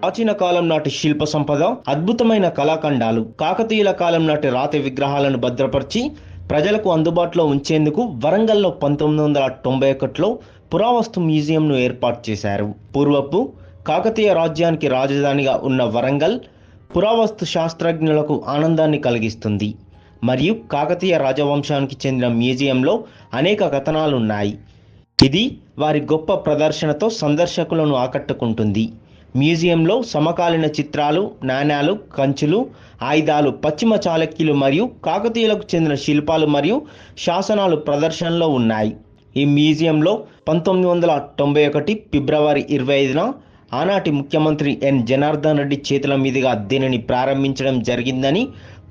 ప్రాచీన కాలం నాటి శిల్ప సంపద అద్భుతమైన కళాఖండాలు కాకతీయుల కాలం నాటి రాతి విగ్రహాలను భద్రపరిచి ప్రజలకు అందుబాటులో ఉంచేందుకు వరంగల్లో పంతొమ్మిది వందల తొంభై ఒకటిలో పురావస్తు మ్యూజియంను ఏర్పాటు చేశారు. పూర్వపు కాకతీయ రాజ్యానికి రాజధానిగా ఉన్న వరంగల్ పురావస్తు శాస్త్రజ్ఞులకు ఆనందాన్ని కలిగిస్తుంది. మరియు కాకతీయ రాజవంశానికి చెందిన మ్యూజియంలో అనేక కథనాలు ఉన్నాయి ఇది వారి గొప్ప ప్రదర్శనతో సందర్శకులను ఆకట్టుకుంటుంది. మ్యూజియంలో సమకాలీన చిత్రాలు నాణ్యాలు కంచులు ఆయుధాలు పశ్చిమ చాళుక్యులు మరియు కాకతీయులకు చెందిన శిల్పాలు మరియు శాసనాలు ప్రదర్శనలో ఉన్నాయి. ఈ మ్యూజియంలో పంతొమ్మిది వందల తొంభై ఒకటి ఫిబ్రవరి ఇరవై ఐదున ఆనాటి ముఖ్యమంత్రి ఎన్. జనార్దన్ రెడ్డి చేతుల మీదుగా దీనిని ప్రారంభించడం జరిగిందని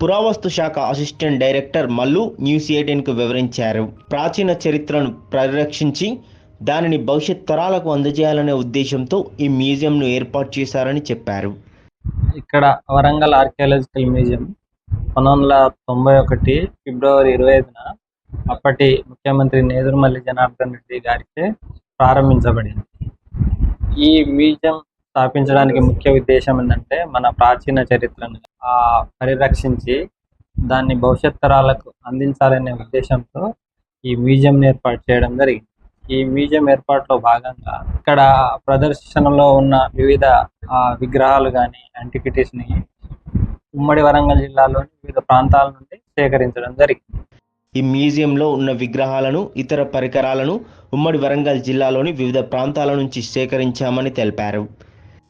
పురావస్తు శాఖ అసిస్టెంట్ డైరెక్టర్ మల్లు న్యూస్ ఎయిటీన్కు వివరించారు. ప్రాచీన చరిత్రను పరిరక్షించి దానిని భవిష్యత్ తరాలకు అందజేయాలనే ఉద్దేశంతో ఈ మ్యూజియంను ఏర్పాటు చేశారని చెప్పారు. ఇక్కడ వరంగల్ ఆర్కియాలజికల్ మ్యూజియం పంతొమ్మిది వందల తొంభై ఒకటి ఫిబ్రవరి ఇరవై ఐదున అప్పటి ముఖ్యమంత్రి నేదురుమల్లి జనార్దన్ రెడ్డి గారిచే ప్రారంభించబడింది. ఈ మ్యూజియం స్థాపించడానికి ముఖ్య ఉద్దేశం ఏంటంటే మన ప్రాచీన చరిత్రను ఆ పరిరక్షించి దాన్ని భవిష్యత్ తరాలకు అందించాలనే ఉద్దేశంతో ఈ మ్యూజియం ఏర్పాటు చేయడం జరిగింది. ఈ మ్యూజియం ఏర్పాటులో భాగంగా ఇక్కడ ప్రదర్శనలో ఉన్న వివిధ విగ్రహాలు కానీ ని ఉమ్మడి వరంగల్ జిల్లాలోని వివిధ ప్రాంతాల నుండి సేకరించడం జరిగింది. ఈ మ్యూజియంలో ఉన్న విగ్రహాలను ఇతర పరికరాలను ఉమ్మడి వరంగల్ జిల్లాలోని వివిధ ప్రాంతాల నుంచి సేకరించామని తెలిపారు.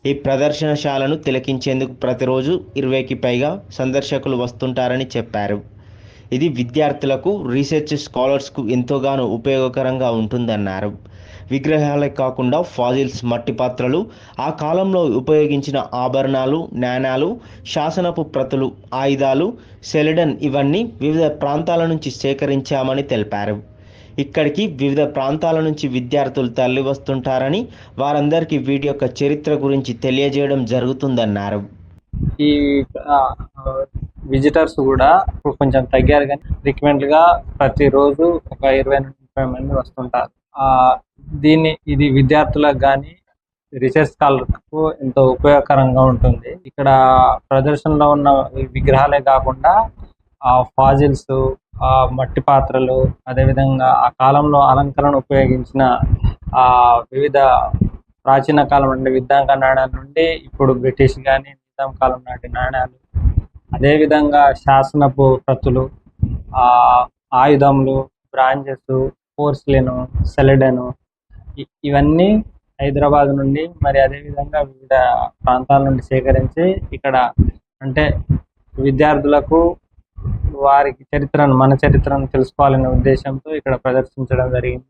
ఈ ప్రదర్శనశాలను తిలకించేందుకు ప్రతిరోజు ఇరవైకి పైగా సందర్శకులు వస్తుంటారని చెప్పారు. ఇది విద్యార్థులకు రీసెర్చ్ స్కాలర్స్కు ఎంతోగానో ఉపయోగకరంగా ఉంటుందన్నారు. విగ్రహాలే కాకుండా ఫాజిల్స్ మట్టి పాత్రలు ఆ కాలంలో ఉపయోగించిన ఆభరణాలు నాణాలు శాసనపు ప్రతులు ఆయుధాలు సెలిడన్ ఇవన్నీ వివిధ ప్రాంతాల నుంచి సేకరించామని తెలిపారు. ఇక్కడికి వివిధ ప్రాంతాల నుంచి విద్యార్థులు తరలి వస్తుంటారని వారందరికీ వీటి యొక్క చరిత్ర గురించి తెలియజేయడం జరుగుతుందన్నారు. ఈ విజిటర్స్ కూడా ఇప్పుడు కొంచెం తగ్గారు కానీ ఫ్రీక్వెంట్గా ప్రతిరోజు ఒక ఇరవై ముప్పై మంది వస్తుంటారు. ఆ దీన్ని ఇది విద్యార్థులకు కానీ రీసెర్చ్ స్కాలర్కు ఎంతో ఉపయోగకరంగా ఉంటుంది. ఇక్కడ ప్రదర్శనలో ఉన్న విగ్రహాలే కాకుండా ఆ ఫాజిల్స్ ఆ మట్టి పాత్రలు అదేవిధంగా ఆ కాలంలో అలంకరణ ఉపయోగించిన ఆ వివిధ ప్రాచీన కాలం అంటే విద్యాంక నాణ్యాల నుండి ఇప్పుడు బ్రిటిష్ కానీ నిజాం కాలం నాటి నాణ్యాలు అదేవిధంగా శాసనపు ప్రతులు ఆ ఆయుధములు బ్రాంచెస్ పోర్స్లెను సెలెడను ఇవన్నీ హైదరాబాద్ నుండి మరి అదేవిధంగా వివిధ ప్రాంతాల నుండి సేకరించి ఇక్కడ అంటే విద్యార్థులకు వారికి చరిత్రను మన చరిత్రను తెలుసుకోవాలనే ఉద్దేశంతో ఇక్కడ ప్రదర్శించడం జరిగింది.